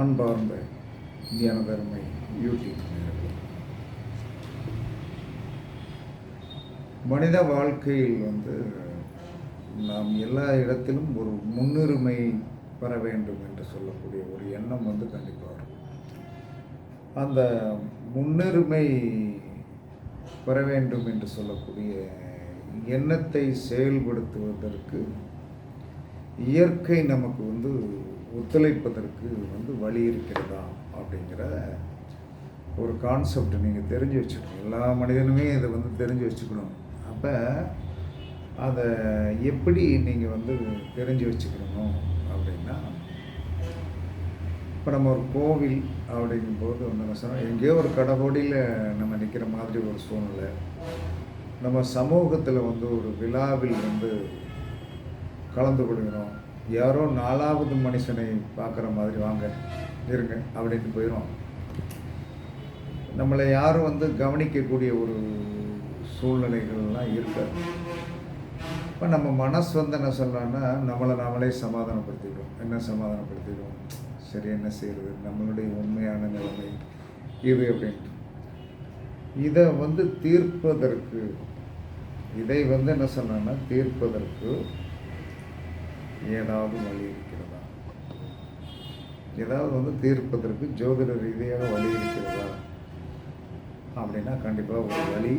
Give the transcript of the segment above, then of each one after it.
அன்பார்ந்த தியானதர்மை யூடியூப் மனித வாழ்க்கையில் வந்து நாம் எல்லா இடத்திலும் ஒரு முன்னுரிமை பெற வேண்டும் என்று சொல்லக்கூடிய ஒரு எண்ணம் வந்து கண்டிப்பாக வரும். அந்த முன்னுரிமை பெற வேண்டும் என்று சொல்லக்கூடிய எண்ணத்தை செயல்படுத்துவதற்கு இயற்கை நமக்கு வந்து ஒத்துழைப்பதற்கு வந்து வழி இருக்கிறதா அப்படிங்கிற ஒரு கான்செப்ட் நீங்கள் தெரிஞ்சு வச்சுக்கணும். எல்லா மனிதனுமே இதை வந்து தெரிஞ்சு வச்சுக்கணும். அப்போ அதை எப்படி நீங்கள் வந்து தெரிஞ்சு வச்சுக்கணும் அப்படின்னா இப்போ நம்ம ஒரு கோவில் அப்படிங்கும்போது வந்து என்ன சொன்னால் எங்கேயோ ஒரு கடவுடியில் நம்ம நிற்கிற மாதிரி ஒரு சூழ்நிலை. நம்ம சமூகத்தில் வந்து ஒரு விழாவில் வந்து கலந்து கொள்கிறோம் யாரோ நாலாவது மனுஷனை பார்க்குற மாதிரி வாங்க இருங்க அப்படின்ட்டு போயிடும் நம்மளை யாரும் வந்து கவனிக்கக்கூடிய ஒரு சூழ்நிலைகள்லாம் இருக்காது. இப்போ நம்ம மனசு வந்து என்ன சொல்லலாம்னா நம்மளை நாமளே சமாதானப்படுத்திடுவோம் என்ன சமாதானப்படுத்திடுவோம் சரி என்ன செய்கிறது நம்மளுடைய உண்மையான நிலைமை இது அப்படின்ட்டு. இதை வந்து தீர்ப்பதற்கு இதை வந்து என்ன சொன்னான்னா தீர்ப்பதற்கு ஏதாவது வழி இருக்கிறதா ஏதாவது வந்து தீர்ப்பதற்கு ஜோதிட ரீதியாக வழி இருக்கிறதா? அப்படின்னா கண்டிப்பாக ஒரு வழி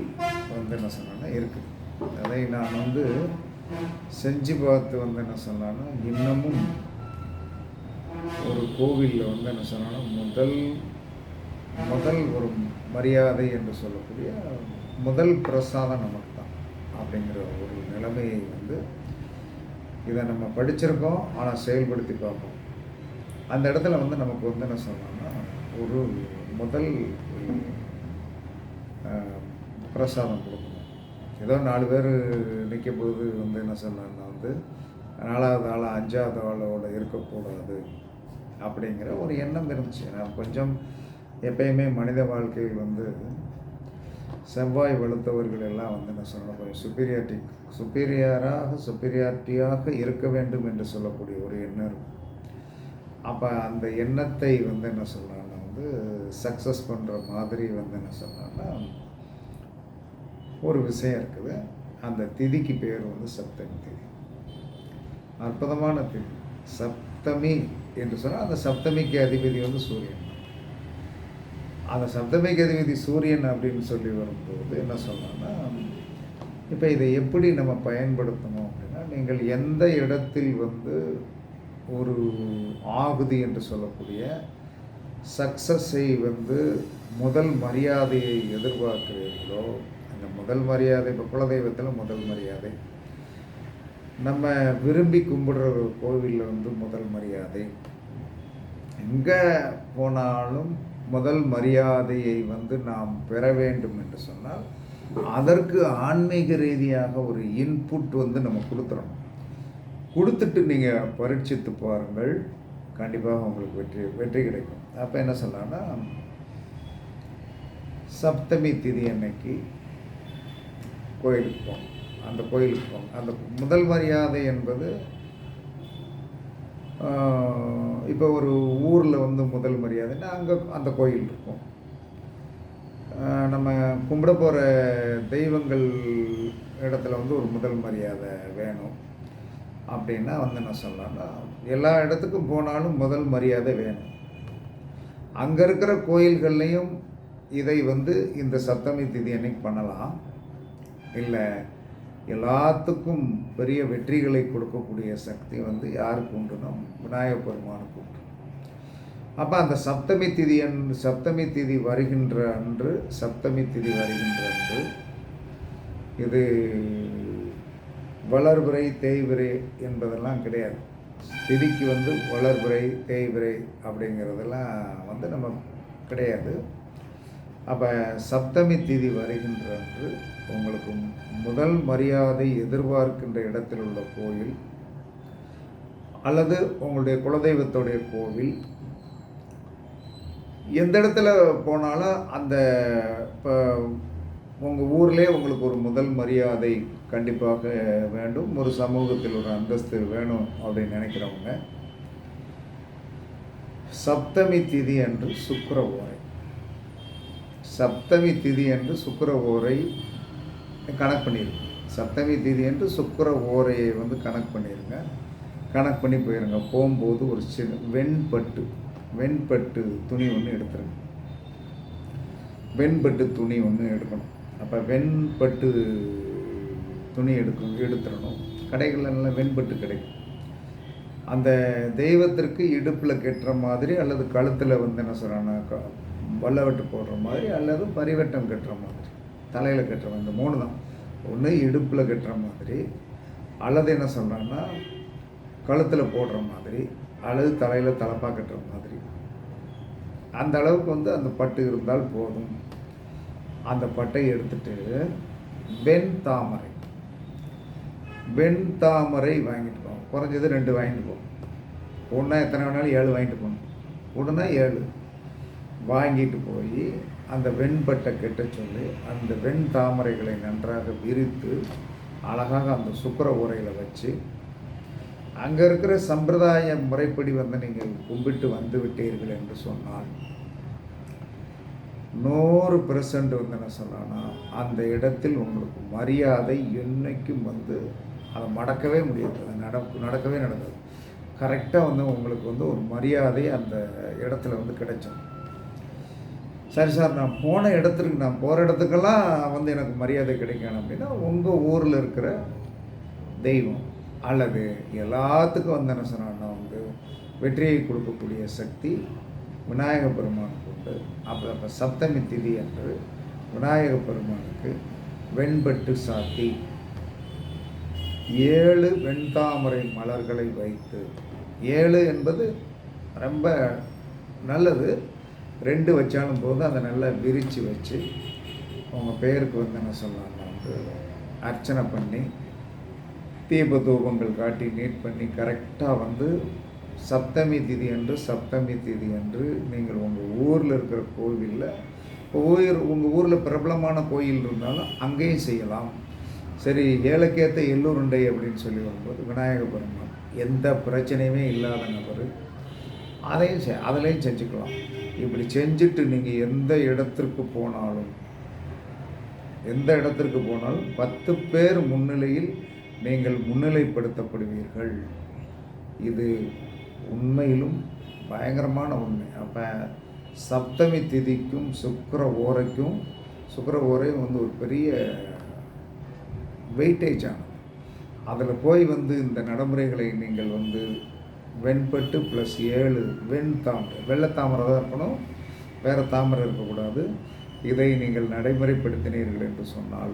வந்து என்ன சொன்னேன்னா இருக்குது அதை நான் வந்து செஞ்சு பார்த்து வந்து என்ன சொன்னேன்னா இன்னமும் ஒரு கோவிலில் வந்து என்ன சொன்னா முதல் முதல் ஒரு மரியாதை என்று சொல்லக்கூடிய முதல் பிரசாதம் நமக்கு தான் அப்படிங்கிற ஒரு நிலைமையை வந்து இதை நம்ம படிச்சிருக்கோம் ஆனால் செயல்படுத்தி பார்ப்போம். அந்த இடத்துல வந்து நமக்கு வந்து என்ன சொன்னோம்னா ஒரு முதல் பிரசாதம் கொடுக்கணும். ஏதோ நாலு பேர் நிற்க போது வந்து என்ன சொன்னாங்கன்னா வந்து நாலாவது ஆள் அஞ்சாவது ஆளோட இருக்கக்கூடாது அப்படிங்கிற ஒரு எண்ணம் இருந்துச்சு. நான் கொஞ்சம் எப்பயுமே மனித வாழ்க்கையில் வந்து செவ்வாய் வெளுத்தவர்கள் எல்லாம் வந்து என்ன சொல்லணும் சுப்பீரியாரிட்டி சுப்பீரியராக சுப்பீரியாரிட்டியாக இருக்க வேண்டும் என்று சொல்லக்கூடிய ஒரு எண்ணம் இருக்கும். அப்போ அந்த எண்ணத்தை வந்து என்ன சொல்லலாம்னா வந்து சக்ஸஸ் பண்ணுற மாதிரி வந்து என்ன சொல்லலாம்னா ஒரு விஷயம் இருக்குது. அந்த திதிக்கு பேர் வந்து சப்தமி திதி. அற்புதமான திதி. சப்தமி என்று சொன்னால் அந்த சப்தமிக்கு அதிபதி வந்து சூரியன். அந்த சப்தமிக்கு அதிபதி சூரியன் அப்படின்னு சொல்லி வரும்போது என்ன சொல்லலாம்னா இப்போ இதை எப்படி நம்ம பயன்படுத்தணும் அப்படின்னா நீங்கள் எந்த இடத்தில் வந்து ஒரு ஆகுதி என்று சொல்லக்கூடிய சக்ஸஸை வந்து முதல் மரியாதையை எதிர்பார்க்கிறீர்களோ அந்த முதல் மரியாதை இப்போ குலதெய்வத்தில் முதல் மரியாதை. நம்ம விரும்பி கும்பிடுற ஒரு கோவிலில் வந்து முதல் மரியாதை. எங்கே போனாலும் முதல் மரியாதையை வந்து நாம் பெற வேண்டும் என்று சொன்னால் அதற்கு ஆன்மீக ரீதியாக ஒரு இன்புட் வந்து நம்ம கொடுத்துறோம் கொடுத்துட்டு நீங்கள் பரீட்சித்து பாருங்கள். கண்டிப்பாக உங்களுக்கு வெற்றி வெற்றி கிடைக்கும். அப்போ என்ன சொல்லலாம்னா சப்தமி திதி அன்னைக்கு கோயிலுக்கு போகணும். அந்த கோயிலுக்கு போங்க அந்த முதல் மரியாதை என்பது இப்போ ஒரு ஊரில் வந்து முதல் மரியாதைன்னா அங்கே அந்த கோயில் இருக்கும். நம்ம கும்பிட போகிற தெய்வங்கள் இடத்துல வந்து ஒரு முதல் மரியாதை வேணும். அப்படின்னா வந்து என்ன சொல்லலாம்னா எல்லா இடத்துக்கும் போனாலும் முதல் மரியாதை வேணும். அங்கே இருக்கிற கோயில்கள்லையும் இதை வந்து இந்த சப்தமி திதி அன்னைக்கு பண்ணலாம். இல்லை எல்லாத்துக்கும் பெரிய வெற்றிகளை கொடுக்கக்கூடிய சக்தி வந்து யாருக்கு உண்டுனா விநாயகப் பெருமானுக்கு உண்டு. அப்போ அந்த சப்தமி திதி அன்று சப்தமி திதி வருகின்ற அன்று சப்தமி திதி வருகின்ற அன்று இது வளர்பிறை தேய்விரை என்பதெல்லாம் கிடையாது. திதிக்கு வந்து வளர்பிறை தேய்விரை அப்படிங்கிறதெல்லாம் வந்து நம்ம கிடையாது. அப்போ சப்தமி திதி வருகின்ற அன்று உங்களுக்கு முதல் மரியாதை எதிர்பார்க்கின்ற இடத்தில் உள்ள கோயில் அல்லது உங்களுடைய குலதெய்வத்துடைய கோவில். எந்த இடத்துல போனாலும் அந்த இப்போ உங்கள் ஊர்லேயே உங்களுக்கு ஒரு முதல் மரியாதை கண்டிப்பாக வேண்டும். ஒரு சமூகத்தில் ஒரு அந்தஸ்து வேணும் அப்படின்னு நினைக்கிறவங்க சப்தமி திதி அன்று சுக்கரவாய் சப்தமி திதி என்று சுக்கர ஓரை கணக்கு பண்ணிடுங்க சப்தமி திதி என்று சுக்கர ஓரையை வந்து கணக்கு பண்ணிடுங்க கணக்கு பண்ணி போயிருங்க. போகும்போது ஒரு சின்ன வெண்பட்டு வெண்பட்டு துணி ஒன்று எடுத்துருங்க. வெண்பட்டு துணி ஒன்று எடுக்கணும். அப்போ வெண்பட்டு துணி எடுக்கணும் எடுத்துடணும். கடைகளில் நல்லா வெண்பட்டு கிடைக்கும். அந்த தெய்வத்திற்கு இடுப்பில் கெட்டுற மாதிரி அல்லது கழுத்தில் வந்து என்ன சொல்கிறாங்கன்னா வல்லவட்டு போடுற மாதிரி அல்லது பரிவட்டம் கட்டுற மாதிரி. தலையில் கட்டுற மாதிரி. இந்த மூணு தான். ஒன்று இடுப்பில் கட்டுற மாதிரி. அல்லது என்ன சொல்கிறாங்கன்னா கழுத்தில் போடுற மாதிரி. அல்லது தலையில் தலப்பாக கட்டுற மாதிரி. அந்த அளவுக்கு வந்து அந்த பட்டு இருந்தால் போதும். அந்த பட்டை எடுத்துட்டு வெண் தாமரை. வெண் தாமரை வாங்கிட்டு போவோம் குறைஞ்சது ரெண்டு வாங்கிட்டு போவோம் ஒன்றா எத்தனை வேணாலும் ஏழு வாங்கிட்டு போகணும் ஒன்றுனா ஏழு. வாங்கிட்டு போய் அந்த வெண்பட்டை கெட்ட சொல்லி அந்த வெண் தாமரைகளை நன்றாக விரித்து அழகாக அந்த சுக்கர உரையில் வச்சு அங்கே இருக்கிற சம்பிரதாய முறைப்படி வந்து நீங்கள் கும்பிட்டு வந்து விட்டீர்கள் என்று சொன்னால் நூறு பெர்சன்ட் வந்து என்ன சொல்லலாம்னா அந்த இடத்தில் உங்களுக்கு மரியாதை என்றைக்கும் வந்து அதை மடக்கவே முடியாது. அது நடக்கு நடக்கவே நடக்காது. கரெக்டாக வந்து உங்களுக்கு வந்து ஒரு மரியாதை அந்த இடத்துல வந்து கிடைச்சோம் சரி சார் நான் போன இடத்துக்கு நான் போகிற இடத்துக்கெல்லாம் வந்து எனக்கு மரியாதை கிடைக்கணும் அப்படின்னா உங்கள் ஊரில் இருக்கிற தெய்வம் அல்லது எல்லாத்துக்கும் வந்து என்ன சொன்னான்னா வந்து வெற்றியை கொடுக்கக்கூடிய சக்தி விநாயக பெருமானுக்கு உண்டு. அப்போ அப்போ சப்தமி திதி என்று விநாயக பெருமானுக்கு வெண்பட்டு சாத்தி. ஏழு வெண்தாமரை மலர்களை வைத்து ஏழு என்பது ரொம்ப நல்லது. ரெண்டு வச்சாலும் போது அதை நல்லா விரித்து வச்சு அவங்க பெயருக்கு வந்து என்ன சொல்லலாம்னா வந்து அர்ச்சனை பண்ணி தீப தூபங்கள் காட்டி நீட் பண்ணி கரெக்டாக வந்து சப்தமி திதி என்று சப்தமி திதி என்று நீங்கள் உங்கள் ஊரில் இருக்கிற கோவிலில் ஊர் உங்கள் ஊரில் பிரபலமான கோயில் இருந்தாலும் அங்கேயும் செய்யலாம். சரி ஏலக்கேத்த எல்லூருண்டை அப்படின்னு சொல்லி வரும்போது விநாயக பெருமான் எந்த பிரச்சனையுமே இல்லாத நபர். அதையும் செ அதிலையும் செஞ்சுக்கலாம். இப்படி செஞ்சுட்டு நீங்கள் எந்த இடத்திற்கு போனாலும் எந்த இடத்திற்கு போனாலும் பத்து பேர் முன்னிலையில் நீங்கள் முன்னிலைப்படுத்தப்படுவீர்கள். இது உண்மையிலும் பயங்கரமான உண்மை. அப்போ சப்தமி திதிக்கும் சுக்கர ஓரைக்கும் சுக்கர ஓரையும் வந்து ஒரு பெரிய வெயிட்டேஜ் ஆனது. அதில் போய் வந்து இந்த நடைமுறைகளை நீங்கள் வந்து வெண்பட்டு ப்ளஸ் ஏழு வெண் தாமரை. வெள்ளை தாமரை தான் இருக்கணும். வேறு தாமரை இருக்கக்கூடாது. இதை நீங்கள் நடைமுறைப்படுத்தினீர்கள் என்று சொன்னால்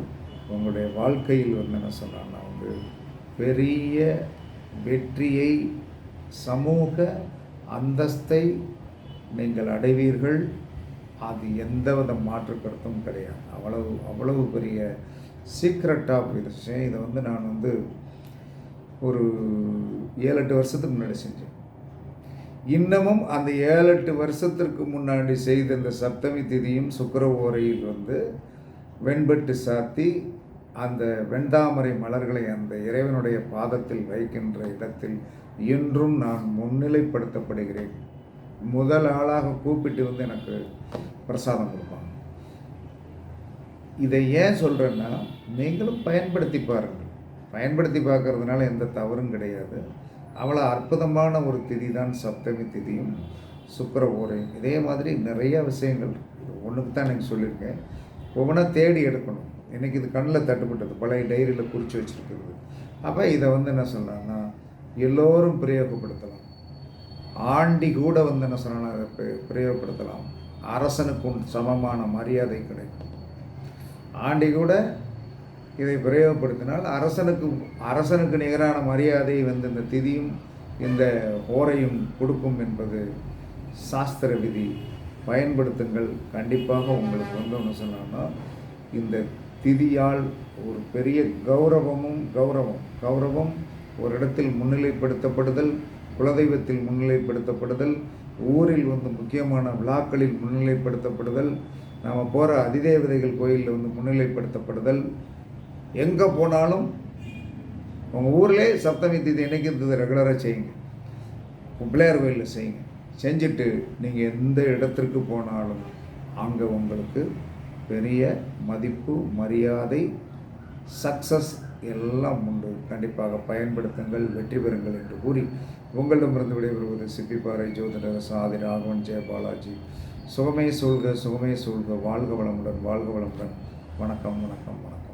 உங்களுடைய வாழ்க்கையில் வந்து என்ன சொன்னான்னா வந்து பெரிய வெற்றியை சமூக அந்தஸ்தை நீங்கள் அடைவீர்கள். அது எந்தவித மாற்று கருத்தும் கிடையாது. அவ்வளவு அவ்வளவு பெரிய சீக்ரெட் ஆஃப் விஷயம் இதை வந்து நான் வந்து ஒரு ஏழு எட்டு வருஷத்துக்கு முன்னாடி செஞ்சேன். இன்னமும் அந்த ஏழு எட்டு வருஷத்திற்கு முன்னாடி செய்த இந்த சப்தமி திதியும் சுக்கர ஓரையில் வந்து வெண்பட்டு சாத்தி அந்த வெண்தாமரை மலர்களை அந்த இறைவனுடைய பாதத்தில் வைக்கின்ற இடத்தில் இன்றும் நான் முன்னிலைப்படுத்தப்படுகிறேன். முதல் ஆளாக கூப்பிட்டு வந்து எனக்கு பிரசாதம் கொடுப்பாங்க. இதை ஏன் சொல்கிறேன்னா நீங்களும் பயன்படுத்தி பாருங்கள். பயன்படுத்தி பார்க்கறதுனால எந்த தவறும் கிடையாது. அவ்வளோ அற்புதமான ஒரு திதி தான் சப்தமி திதியும் சுக்கர ஓரையும். இதே மாதிரி நிறைய விஷயங்கள் ஒன்றுக்கு தான் எனக்கு சொல்லியிருக்கேன். ஒவ்வொன்றா தேடி எடுக்கணும். இன்றைக்கி இது கண்ணில் தட்டுப்பட்டது பழைய டைரியில் குறித்து வச்சுருக்கிறது. அப்போ இதை வந்து என்ன சொல்லலாம்னா எல்லோரும் பிரயோகப்படுத்தலாம். ஆண்டி கூட வந்து என்ன சொல்லலாம் அதை பிரயோகப்படுத்தலாம். அரசனுக்கு சமமான மரியாதை கிடைக்கும். ஆண்டி கூட இதை பிரயோகப்படுத்தினால் அரசனுக்கு அரசனுக்கு நிகரான மரியாதை வந்து இந்த திதியும் இந்த ஓரையும் கொடுக்கும் என்பது சாஸ்திர விதி. பயன்படுத்துங்கள். கண்டிப்பாக உங்களுக்கு வந்து ஒன்று சொன்னாங்கன்னா இந்த திதியால் ஒரு பெரிய கௌரவமும் கௌரவம் கௌரவம் ஒரு இடத்தில் முன்னிலைப்படுத்தப்படுதல் குலதெய்வத்தில் முன்னிலைப்படுத்தப்படுதல் ஊரில் வந்து முக்கியமான விழாக்களில் முன்னிலைப்படுத்தப்படுதல் நாம் போகிற அதிதேவதைகள் கோயிலில் வந்து முன்னிலைப்படுத்தப்படுதல் எங்கே போனாலும் உங்கள் ஊர்லேயே சப்தமி தீதி என்னைக்கு இருந்தது? ரெகுலராக செய்யுங்க. பிள்ளையார் கோயிலில் செய்யுங்க. செஞ்சுட்டு நீங்கள் எந்த இடத்திற்கு போனாலும் அங்கே உங்களுக்கு பெரிய மதிப்பு மரியாதை சக்ஸஸ் எல்லாம் உண்டு. கண்டிப்பாக பயன்படுத்துங்கள் வெற்றி பெறுங்கள் என்று கூறி உங்களிடமிருந்து விடைபெறுவது சிப்பிப்பாறை ஜோதிடர் சாதி ராகவன் ஜெயபாலாஜி சுகமே சூழ்க சுகமே சூழ்க. வாழ்க வளமுடன் வாழ்க வளமுடன். வணக்கம் வணக்கம் வணக்கம்.